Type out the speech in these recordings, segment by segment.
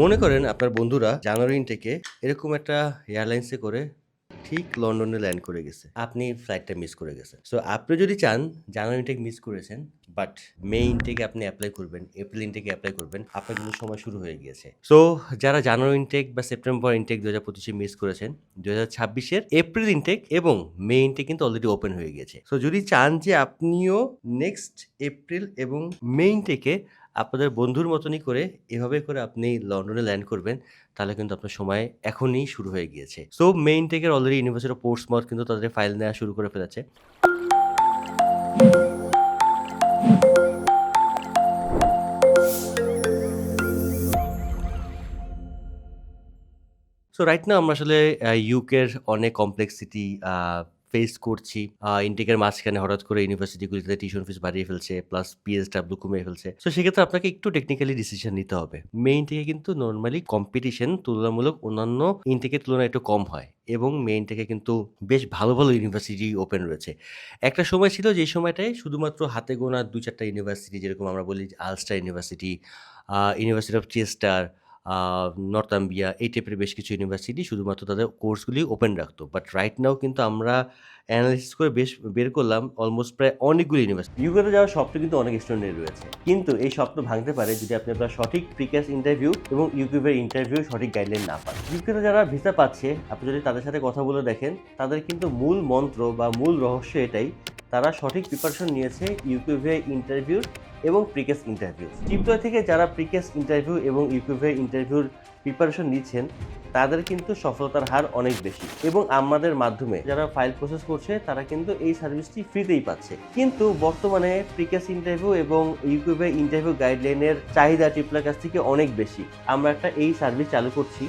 মনে করেন আপনার বন্ধুরা জানুয়ারি ইনটেকে এরকম একটা এয়ারলাইন্সে করে ঠিক লন্ডনে ল্যান্ড করে গেছে। আপনি ফ্লাইটটা মিস করে গেছেন। সো আপনি যদি চান জানুয়ারি ইনটেক মিস করেছেন বাট মে ইনটেকে আপনি অ্যাপ্লাই করবেন এপ্রিল ইনটেকে অ্যাপ্লাই করবেন, আপনার কিন্তু সময় শুরু হয়ে গিয়েছে। সো যারা জানুয়ারি ইনটেক বা সেপ্টেম্বর ইনটেক দু হাজার পঁচিশে মিস করেছেন দু হাজার ছাব্বিশের এপ্রিল ইনটেক এবং মে ইনটেক কিন্তু অলরেডি ওপেন হয়ে গিয়েছে। সো যদি চান যে আপনিও নেক্সট এপ্রিল এবং মে ইনটেকে আপনাদের বন্ধুর মতনই করে এভাবে করে আপনি লন্ডনে ল্যান্ড করবেন, তাহলে কিন্তু আপনার সময় এখনই শুরু হয়ে গিয়েছে। সো মেইন টেকের অলরেডি ইউনিভার্সিটি অফ পোর্টসমাউথ কিন্তু তাদের ফাইল নেওয়া শুরু করে ফেলেছে। সো রাইট না আমরা আসলে ইউকের অনেক কমপ্লেক্সিটি ফেস করছি। ইনটেকের মাঝখানে হঠাৎ করে ইউনিভার্সিটিগুলিতে টিউশন ফিস বাড়িয়ে ফেলছে প্লাস পিএসডাব্লিউ কমিয়ে ফেলছে। সো সেক্ষেত্রে আপনাকে একটু টেকনিক্যালি ডিসিশন নিতে হবে। মেইন থেকে কিন্তু নর্মালি কম্পিটিশন তুলনামূলক অন্যান্য ইনটেকের তুলনায় একটু কম হয় এবং মেইন থেকে কিন্তু বেশ ভালো ভালো ইউনিভার্সিটি ওপেন রয়েছে। একটা সময় ছিল যে সময়টায় শুধুমাত্র হাতে গোনা দু চারটা ইউনিভার্সিটি যেরকম আমরা বলি Ulster university university of Chester Northumbria এই টাইপের বেশ কিছু ইউনিভার্সিটি শুধুমাত্র তাদের কোর্সগুলি ওপেন রাখতো। বাট রাইট নাও কিন্তু আমরা অ্যানালিসিস করে বেশ বের করলাম অলমোস্ট প্রায় অনেকগুলো ইউনিভার্সিটি ইউকেতে যাওয়ার স্বপ্ন কিন্তু অনেক স্টুডেন্টের রয়েছে। কিন্তু এই স্বপ্ন ভাঙতে পারে যদি আপনি আপনার সঠিক প্রিকাস ইন্টারভিউ এবং ইউকিউবের ইন্টারভিউ সঠিক গাইডলাইন না পান। ইউকেতে যারা ভিসা পাচ্ছে, আপনি যদি তাদের সাথে কথা বলে দেখেন, তাদের কিন্তু মূল মন্ত্র বা মূল রহস্য এটাই, তারা সঠিক প্রিপারেশন নিয়েছে ইউকিউভে ইন্টারভিউর এবং প্রিকেস ইন্টারভিউ টিপটয় থেকে যারা প্রিকেস ইন্টারভিউ এবং ইউকিউভে ইন্টারভিউর প্রিপারেশন নিচ্ছেন, তাদের কিন্তু সফলতার হার অনেক বেশি। এবং আমাদের মাধ্যমে যারা ফাইল প্রসেস করছে, তারা কিন্তু এই সার্ভিসটি ফ্রিতেই পাচ্ছে। কিন্তু বর্তমানে প্রিকেস ইন্টারভিউ এবং ইউকিউবে ইন্টারভিউ গাইডলাইনের চাহিদা টিপলার কাছ থেকে অনেক বেশি। আমরা একটা এই সার্ভিস চালু করছি।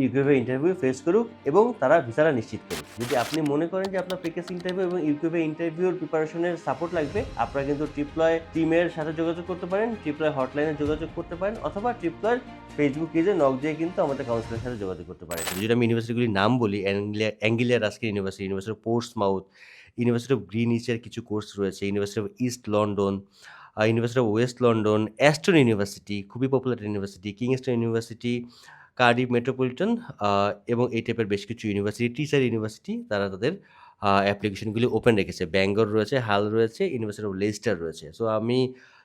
ইউকিউবে ইন্টারভিউ ফেস করুক এবং তারা ভিসাটা নিশ্চিত করুক। যদি আপনি মনে করেন যে আপনার প্রিকেস ইন্টারভিউ এবং ইউকিউবে ইন্টারভিউর প্রিপারেশনের সাপোর্ট লাগবে, আপনারা কিন্তু ট্রিপ্লয় টিমের সাথে যোগাযোগ করতে পারেন ট্রিপ্লয় হটলাইনে যোগাযোগ করতে পারেন, অথবা ট্রিপ্লয়ের ফেসবুক পেজে নক দিয়ে কিন্তু আমাদের কাউন্সিলের সাথে যোগাযোগ করতে পারেন। যদি আমি ইউনিভার্সিটিগুলির নাম বলি অ্যাঙ্গিলিয়া অ্যাঙ্গিলিয়ার আজকের university university of Portsmouth university of গ্রিনিচের কিছু কোর্স রয়েছে university of East London university of West London Aston university খুবই popular university Kingston university Cardiff Metropolitan এবং এই টাইপের বেশ কিছু ইউনিভার্সিটি টিচার ইউনিভার্সিটি তারা তাদের অ্যাপ্লিকেশনগুলি ওপেন রেখেছে। ব্যাঙ্গর রয়েছে হাল রয়েছে ইউনিভার্সিটি অফ লেস্টার রয়েছে। সো আমি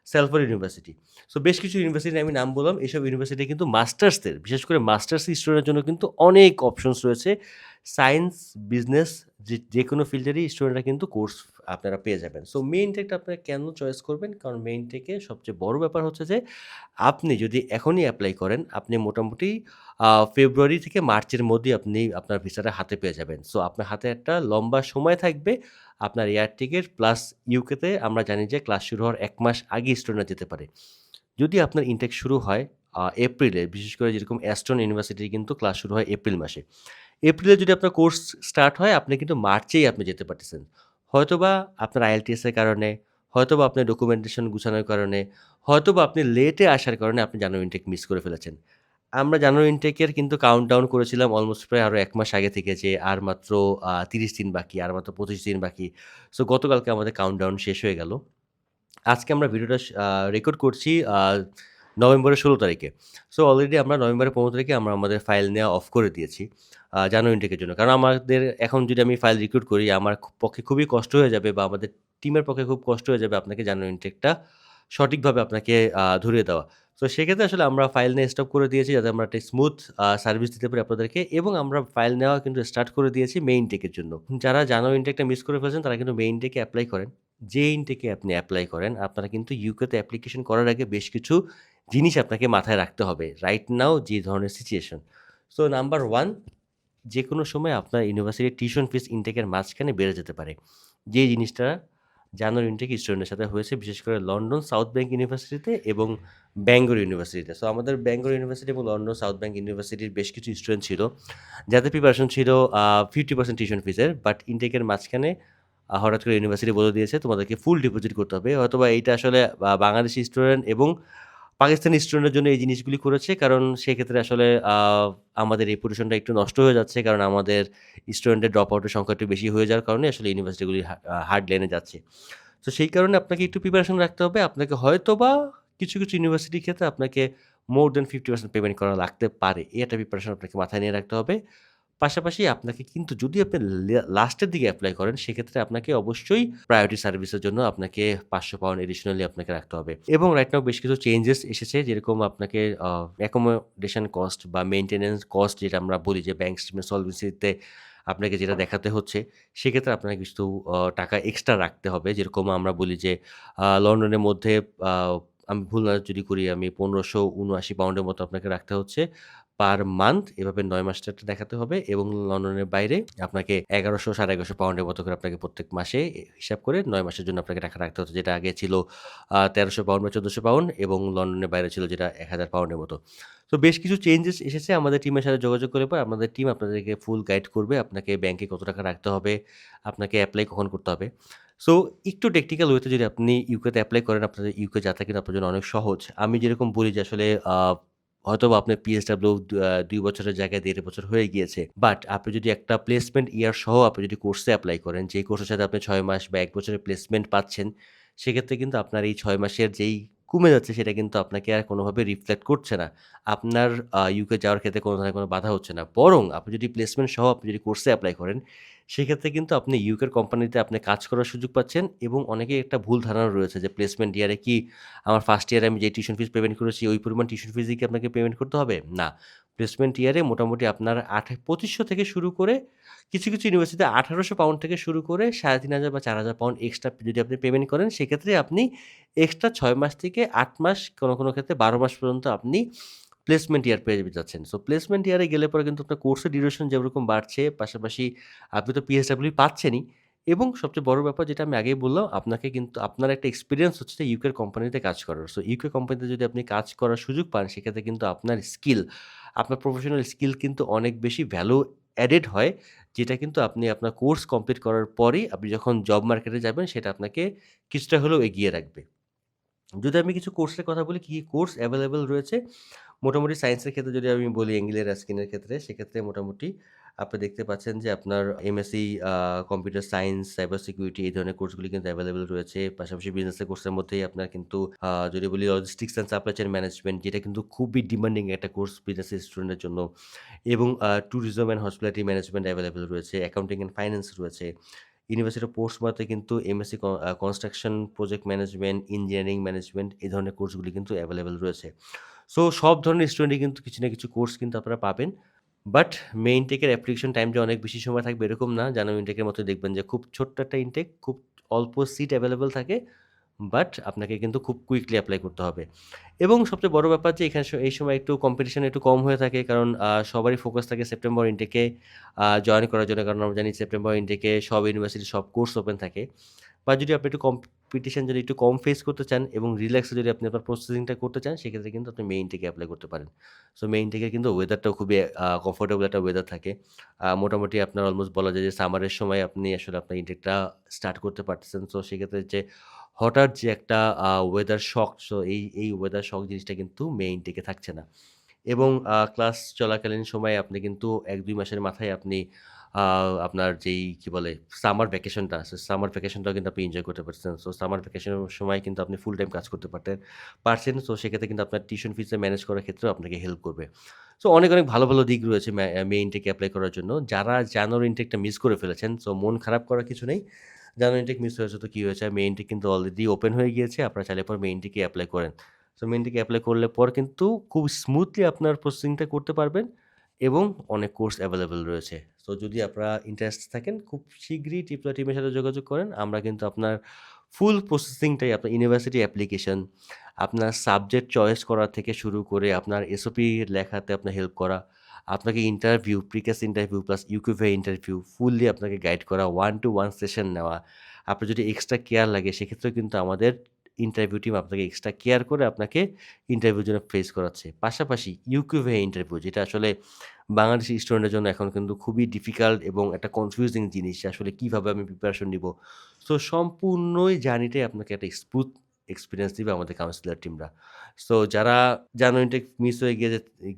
সেলফর ইউনিভার্সিটি সো বেশ কিছু ইউনিভার্সিটি আমি নাম বললাম। এইসব ইউনিভার্সিটি কিন্তু মাস্টার্সদের বিশেষ করে মাস্টার্স স্টুডেন্টের জন্য কিন্তু অনেক অপশনস রয়েছে। সায়েন্স বিজনেস যে যে কোনো ফিল্ডেরই স্টুডেন্টরা কিন্তু কোর্স আপনারা পেয়ে যাবেন। সো মেইন টেকটা আপনারা কেন চয়েস করবেন? কারণ মেইন টেকে সবচেয়ে বড় ব্যাপার হচ্ছে যে, আপনি যদি এখনই অ্যাপ্লাই করেন, আপনি মোটামুটি ফেব্রুয়ারি থেকে মার্চের মধ্যেই আপনি আপনার ভিসাটা হাতে পেয়ে যাবেন। সো আপনার হাতে একটা লম্বা সময় থাকবে। আপনার এয়ার টিকিট প্লাস ইউকেতে আমরা জানি যে ক্লাস শুরু হওয়ার এক মাস আগে স্টুডেন্টরা যেতে পারে। যদি আপনার ইনটেক শুরু হয় এপ্রিলে বিশেষ করে যেরকম অ্যাস্টন ইউনিভার্সিটির কিন্তু ক্লাস শুরু হয় এপ্রিল মাসে। এপ্রিলে যদি আপনার কোর্স স্টার্ট হয়, আপনি কিন্তু মার্চেই আপনি যেতে পারতেছেন। হয়তোবা আপনার আইএলটিএসের কারণে, হয়তোবা আপনার ডকুমেন্টেশন গুছানোর কারণে, হয়তোবা আপনি লেটে আসার কারণে আপনি জানুয়ারি ইনটেক মিস করে ফেলেছেন। আমরা জানুয়ারি ইনটেকের কিন্তু কাউন্ট ডাউন করেছিলাম অলমোস্ট প্রায় আরও এক মাস আগে থেকে যে আর মাত্র তিরিশ দিন বাকি, আর মাত্র পঁচিশ দিন বাকি। সো গতকালকে আমাদের কাউন্ট ডাউন শেষ হয়ে গেল। আজকে আমরা ভিডিওটা রেকর্ড করছি নভেম্বরের ষোলো তারিখে। সো অলরেডি আমরা নভেম্বরের পনেরো তারিখে আমরা আমাদের ফাইল নেওয়া অফ করে দিয়েছি। জানুয়ারি ইনটেকের জন্য। কারণ আমাদের এখন যদি আমি ফাইল রিক্রুট করি, আমার পক্ষে খুবই কষ্ট হয়ে যাবে বা আমাদের টিমের পক্ষে খুব কষ্ট হয়ে যাবে আপনাকে জানুয়ারি ইনটেকটা সঠিকভাবে আপনাকে ধরিয়ে দেওয়া। তো সেক্ষেত্রে আসলে আমরা ফাইল নিয়ে স্টপ করে দিয়েছি যাতে আমরা একটা স্মুথ সার্ভিস দিতে পারি আপনাদেরকে এবং আমরা ফাইল নেওয়া কিন্তু স্টার্ট করে দিয়েছি মেইন টেকের জন্য। যারা জানুয়ারি ইনটেকটা মিস করে ফেলছেন, তারা কিন্তু মেইন টেকে অ্যাপ্লাই করেন। যে ইনটেকে আপনি অ্যাপ্লাই করেন, আপনারা কিন্তু ইউকেতে অ্যাপ্লিকেশন করার আগে বেশ কিছু জিনিস আপনাকে মাথায় রাখতে হবে। রাইট নাও যে ধরনের সিচুয়েশন সো নাম্বার ওয়ান যে কোনো সময় আপনার ইউনিভার্সিটির টিউশন ফিস ইনটেকের মাঝখানে বেড়ে যেতে পারে। যে জিনিসটা জানুয়ারি ইনটেক স্টুডেন্টের সাথে হয়েছে, বিশেষ করে লন্ডন সাউথ ব্যাংক ইউনিভার্সিটিতে এবং ব্যাঙ্গোর ইউনিভার্সিটিতে। সো আমাদের ব্যাঙ্গোর ইউনিভার্সিটি এবং লন্ডন সাউথ ব্যাংক ইউনিভার্সিটির বেশ কিছু স্টুডেন্ট ছিল, যাদের প্রিপারেশন ছিল ফিফটি পার্সেন্ট টিউশন ফিসের বাট ইনটেকের মাঝখানে হঠাৎ করে ইউনিভার্সিটি বলে দিয়েছে, তোমাদেরকে ফুল ডিপোজিট করতে হবে। হয়তোবা এইটা আসলে বাংলাদেশি স্টুডেন্ট এবং পাকিস্তানি স্টুডেন্টের জন্য এই জিনিসগুলি করেছে। কারণ সেক্ষেত্রে আসলে আমাদের রেপুটেশনটা একটু নষ্ট হয়ে যাচ্ছে। কারণ আমাদের স্টুডেন্টের ড্রপ আউটের সংখ্যা একটু বেশি হয়ে যাওয়ার কারণে আসলে ইউনিভার্সিটিগুলি হার্ড লেনে যাচ্ছে। তো সেই কারণে আপনাকে একটু প্রিপারেশন রাখতে হবে। আপনাকে হয়তোবা কিছু, কিছু ইউনিভার্সিটির ক্ষেত্রে আপনাকে মোর দ্যান 50% পেমেন্ট করা লাগতে পারে। এই একটা প্রিপারেশন আপনাকে মাথায় নিয়ে রাখতে হবে। পাশাপাশি আপনাকে কিন্তু যদি আপনি লাস্টের দিকে অ্যাপ্লাই করেন, সেক্ষেত্রে আপনাকে অবশ্যই প্রায়োরিটি সার্ভিসের জন্য আপনাকে ৳৫০০ এডিশনালি আপনাকে রাখতে হবে। এবং রাইট নাও বেশ কিছু চেঞ্জেস এসেছে। যেরকম আপনাকে অ্যাকোমোডেশন কস্ট বা মেইনটেন্যান্স কস্ট যেটা আমরা বলি যে ব্যাংক স্টেটমেন্ট সলভেন্সিতে আপনাকে যেটা দেখাতে হচ্ছে, সেক্ষেত্রে আপনাকে কিছু টাকা এক্সট্রা রাখতে হবে। যেরকম আমরা বলি যে লন্ডনের মধ্যে আমি ভুল না যদি করি আমি পনেরোশো উনআশি পাউন্ডের মতো আপনাকে রাখতে হচ্ছে পার মান্থ। এভাবে নয় মাসটা দেখাতে হবে এবং লন্ডনের বাইরে আপনাকে ৳১১০০ ৳১১৫০ এর মতো করে আপনাকে প্রত্যেক মাসে হিসাব করে নয় মাসের জন্য আপনাকে টাকা রাখতে হতো। যেটা আগে ছিল তেরোশো পাউন্ড বা ৳১৪০০ এবং লন্ডনের বাইরে ছিল যেটা ৳১,০০০ এর মতো। তো বেশ কিছু চেঞ্জেস এসেছে। আমাদের টিমের সাথে যোগাযোগ করে পর আমাদের টিম আপনাদেরকে ফুল গাইড করবে। আপনাকে ব্যাংকে কত টাকা রাখতে হবে, আপনাকে অ্যাপ্লাই কখন করতে হবে। সো একটু টেকনিক্যাল ওয়েতে যদি আপনি ইউকেতে অ্যাপ্লাই করেন, আপনাদের ইউকে যাত্রা কিন্তু আপনার জন্য অনেক সহজ। আমি যেরকম বলি যে আসলে আ হয়তোবা আপনার পিএসডব্লিউ দু আ ২ বছরের জায়গায় দেড় বছর হয়ে গিয়েছে। বাট আপনি যদি একটা প্লেসমেন্ট ইয়ার সহ আপনি যদি কোর্সে অ্যাপ্লাই করেন, যে কোর্সের সাথে আপনি ছয় মাস বা এক বছরের প্লেসমেন্ট পাচ্ছেন, সেক্ষেত্রে কিন্তু আপনার এই ছয় মাসের যেই কমে যাচ্ছে সেটা কিন্তু আপনাকে আর কোনোভাবে রিফ্লেক্ট করছে না। আপনার ইউকে যাওয়ার ক্ষেত্রে কোনো ধরনের কোনো বাধা হচ্ছে না। বরং আপনি যদি প্লেসমেন্ট সহ আপনি যদি কোর্সে অ্যাপ্লাই করেন, সেক্ষেত্রে কিন্তু আপনি ইউকের কোম্পানিতে আপনি কাজ করার সুযোগ পাচ্ছেন এবং অনেকে একটা ভুল ধারণা রয়েছে যে প্লেসমেন্ট ইয়ারে কি আমার ফার্স্ট ইয়ারে আমি যে টিউশন ফিস পেমেন্ট করেছি, ওই পরিমাণ টিউশন ফিসই কি আপনাকে পেমেন্ট করতে হবে? না। প্লেসমেন্ট ইয়ারে মোটামুটি আপনার আঠা পঁচিশশো থেকে শুরু করে কিছু, কিছু ইউনিভার্সিটিতে ৳১৮০০ থেকে শুরু করে ৳৩৫০০ বা ৳৪০০০ এক্সট্রা যদি আপনি পেমেন্ট করেন, সেক্ষেত্রে আপনি এক্সট্রা ছয় মাস থেকে আট মাস, কোনো, কোনো ক্ষেত্রে ১২ মাস পর্যন্ত আপনি প্লেসমেন্ট ইয়ার পেয়ে যাচ্ছেন। সো প্লেসমেন্ট ইয়ারে গেলে পরে কিন্তু আপনার কোর্সের ডিউরেশন যেরকম বাড়ছে, পাশাপাশি আপনি তো পিএসডব্লিউ পাচ্ছেনই এবং সবচেয়ে বড় ব্যাপার যেটা আমি আগেই বললাম, আপনাকে কিন্তু আপনার একটা এক্সপিরিয়েন্স হচ্ছে যে ইউকের কোম্পানিতে কাজ করার। সো ইউকে কোম্পানিতে যদি আপনি কাজ করার সুযোগ পান, সেক্ষেত্রে কিন্তু আপনার স্কিল, আপনার প্রফেশনাল স্কিল কিন্তু অনেক বেশি ভ্যালু অ্যাডেড হয়। যেটা কিন্তু আপনি আপনার কোর্স কমপ্লিট করার পরেই আপনি যখন জব মার্কেটে যাবেন, সেটা আপনাকে কিছুটা হলেও এগিয়ে রাখবে। যদি আমি কিছু কোর্সের কথা বলি, কি, কি কোর্স অ্যাভেলেবেল রয়েছে? মোটামুটি সায়েন্সের ক্ষেত্রে যদি আমি বলি এঙ্গেল রাস্কিনের ক্ষেত্রে, সেক্ষেত্রে মোটামুটি আপনি দেখতে পাচ্ছেন যে আপনার MSc computer science, cyber security এই ধরনের কোর্সগুলি কিন্তু অ্যাভেলেবেল রয়েছে। পাশাপাশি বিজনেসের কোর্সের মধ্যেই আপনার কিন্তু যদি বলি logistics and supply chain management যেটা কিন্তু খুবই ডিমান্ডিং একটা কোর্স বিজনেস স্টুডেন্টের জন্য এবং tourism and hospitality management available রয়েছে। অ্যাকাউন্টিং অ্যান্ড ফাইন্যান্স রয়েছে। ইউনিভার্সিটি পোস্ট পোর্টসমাউথে কিন্তু MSc construction project management, engineering management এই ধরনের কোর্সগুলি কিন্তু অ্যাভেলেবেল রয়েছে। সো সব ধরনের স্টুডেন্টই কিন্তু কিছু না কিছু কোর্স কিন্তু আপনারা পাবেন। বাট মে টেকের অ্যাপ্লিকেশন টাইম যে অনেক বেশি সময় থাকবে এরকম না। জানো ইনটেকের মতো দেখবেন যে খুব ছোট্ট একটা ইনটেক, খুব অল্প সিট অ্যাভেলেবেল থাকে। বাট আপনাকে কিন্তু খুব কুইকলি অ্যাপ্লাই করতে হবে। এবং সবচেয়ে বড় ব্যাপার যে এখানে এই সময় একটু কম্পিটিশন একটু কম হয়ে থাকে। কারণ সবারই ফোকাস থাকে সেপ্টেম্বর ইনটেকে জয়েন করার জন্য। কারণ আমরা জানি সেপ্টেম্বর ইনটেকে সব ইউনিভার্সিটির সব কোর্স ওপেন থাকে। বা যদি আপনি একটু কম্পিটিশন যদি একটু কম ফেস করতে চান এবং রিল্যাক্সে যদি আপনি আপনার প্রসেসিংটা করতে চান, সেক্ষেত্রে কিন্তু আপনি মেইন থেকে অ্যাপ্লাই করতে পারেন। সো মেইন থেকে কিন্তু ওয়েদারটাও খুবই কমফোর্টেবল একটা ওয়েদার থাকে। মোটামুটি আপনার অলমোস্ট বলা যায় যে সামারের সময় আপনি আসলে আপনার ইনটেকটা স্টার্ট করতে পারতেছেন। সো সেক্ষেত্রে যে হঠাৎ যে একটা ওয়েদার শক, সো এই, এই ওয়েদার শক জিনিসটা কিন্তু মে ইনটেকে থাকছে না। এবং ক্লাস চলাকালীন সময়ে আপনি কিন্তু ১-২ মাসের মাথায় আপনি আপনার যেই কি বলে সামার ভ্যাকেশনটা আছে, সামার ভ্যাকেশনটাও কিন্তু আপনি এনজয় করতে পারছেন। সো সামার ভ্যাকেশনের সময় কিন্তু আপনি ফুল টাইম কাজ করতে পারতেন পারছেন। সো সেক্ষেত্রে কিন্তু আপনার টিউশন ফিসে ম্যানেজ করার ক্ষেত্রেও আপনাকে হেল্প করবে। সো অনেক, অনেক ভালো, ভালো দিক রয়েছে মে ইনটেকে এপ্লাই করার জন্য। যারা জানুয়ারি ইনটেকটা মিস করে ফেলেছেন, সো মন খারাপ করার কিছু নেই। জানুয়ারি ইনটেক মিস হয়েছে তো কী হয়েছে? মে ইনটেক কিন্তু অলরেডি ওপেন হয়ে গিয়েছে। আপনারা চাইলে পর মেইনটিকে অ্যাপ্লাই করেন। সো মে অ্যাপ্লাই করলে পর কিন্তু খুব স্মুথলি আপনার প্রসেসিংটা করতে পারবেন এবং অনেক কোর্স অ্যাভেলেবেল রয়েছে। সো যদি আপনারা ইন্টারেস্টেড থাকেন, খুব শীঘ্রই টিপলা টিমের সাথে যোগাযোগ করেন। আমরা কিন্তু আপনার ফুল প্রসেসিংটাই আপনার ইউনিভার্সিটি অ্যাপ্লিকেশন, আপনার সাবজেক্ট চয়েস করা থেকে শুরু করে আপনার এসওপি লেখাতে আপনার হেল্প করা, আপনাকে interview, pre CAS interview plus ইউকিউএ interview fully আপনাকে গাইড করা, ওয়ান টু ওয়ান সেশন নেওয়া। আপনার যদি এক্সট্রা কেয়ার লাগে সেক্ষেত্রেও কিন্তু আমাদের ইন্টারভিউ টিম আপনাকে এক্সট্রা কেয়ার করে আপনাকে ইন্টারভিউর জন্য ফেস করাচ্ছে। পাশাপাশি ইউকিউএ ইন্টারভিউ যেটা আসলে বাংলাদেশি স্টুডেন্টের জন্য এখন কিন্তু খুবই ডিফিকাল্ট এবং একটা কনফিউজিং জিনিস আসলে কীভাবে আমি প্রিপারেশন নিবো। সো সম্পূর্ণই জার্নিটাই আপনাকে একটা স্মুথ এক্সপেরিয়েন্স দিবে আমাদের কাউন্সিলার টিমরা। সো যারা জানুয়ারিটা মিস হয়ে গিয়ে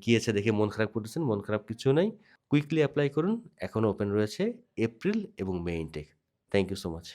গিয়েছে দেখে মন খারাপ করতেছেন, মন খারাপ কিছু নেই কুইকলি অ্যাপ্লাই করুন। এখনও ওপেন রয়েছে এপ্রিল এবং May intake. Thank you so much.